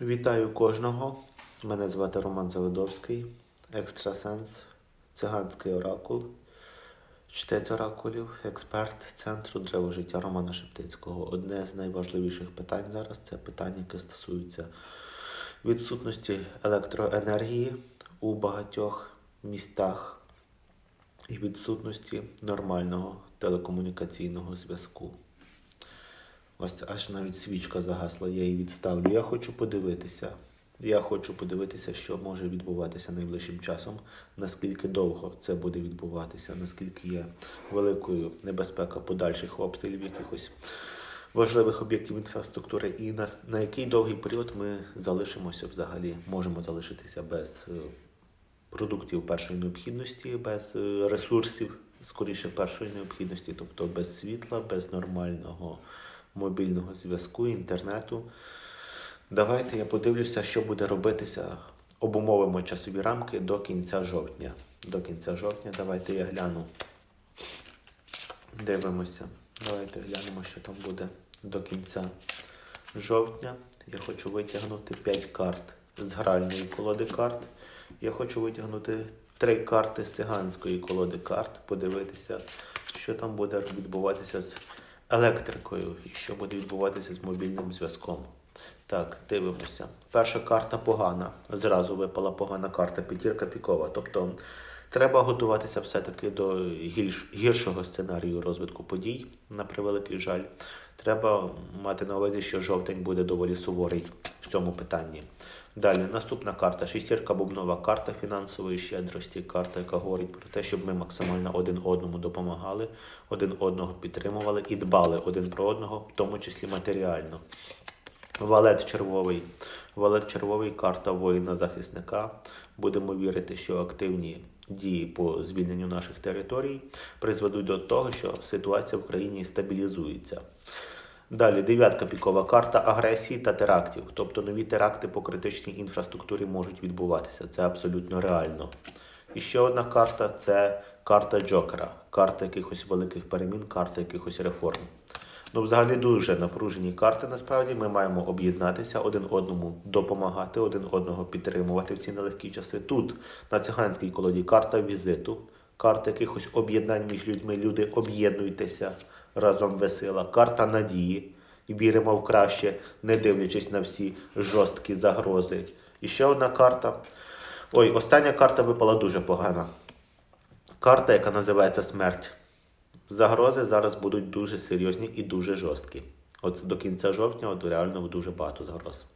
Вітаю кожного. Мене звати Роман Заводовський, екстрасенс, циганський оракул, чтець оракулів, експерт Центру Древо життя Романа Шептицького. Одне з найважливіших питань зараз це питання, яке стосується відсутності електроенергії у багатьох містах і відсутності нормального телекомунікаційного зв'язку. Ось аж навіть свічка загасла, я її відставлю. Я хочу подивитися. Я хочу подивитися, що може відбуватися найближчим часом, наскільки довго це буде відбуватися, наскільки є великою небезпека подальших обстрілів якихось важливих об'єктів інфраструктури, і на, на який довгий період ми залишимося взагалі, можемо залишитися без е, продуктів першої необхідності, без е, ресурсів, скоріше першої необхідності, тобто без світла, без нормального мобільного зв'язку, інтернету. Давайте я подивлюся, що буде робитися. Обумовимо часові рамки до кінця жовтня. До кінця жовтня давайте я гляну. Дивимося. Давайте глянемо, що там буде до кінця жовтня. Я хочу витягнути 5 карт з гральної колоди карт. Я хочу витягнути 3 карти з циганської колоди карт, подивитися, що там буде відбуватися з електрикою і що буде відбуватися з мобільним зв'язком. Так, дивимося. Перша карта погана. Зразу випала погана карта, п'ятірка пікова. Тобто треба готуватися все-таки до гірш, гіршого сценарію розвитку подій, на превеликий жаль. Треба мати на увазі, що жовтень буде доволі суворий в цьому питанні. Далі, наступна карта шістірка бубнова карта фінансової щедрості, карта, яка говорить про те, щоб ми максимально один одному допомагали, один одного підтримували і дбали один про одного, в тому числі матеріально. Валет червовий. Валет червовий карта воїна-захисника. Будемо вірити, що активні дії по звільненню наших територій призведуть до того, що ситуація в країні стабілізується. Далі дев'ятка пікова карта агресії та терактів. Тобто нові теракти по критичній інфраструктурі можуть відбуватися. Це абсолютно реально. І ще одна карта це карта Джокера, карта якихось великих перемін, карта якихось реформ. Ну, взагалі дуже напружені карти. Насправді ми маємо об'єднатися, один одному допомагати, один одного підтримувати в ці нелегкі часи. Тут на циганській колоді карта візиту, карта якихось об'єднань між людьми. Люди об'єднуйтеся разом весела. Карта надії. Віримо в краще, не дивлячись на всі жорсткі загрози. І ще одна карта. Ой, остання карта випала дуже погана. Карта, яка називається смерть. Загрози зараз будуть дуже серйозні і дуже жорсткі. От до кінця жовтня от реально дуже багато загроз.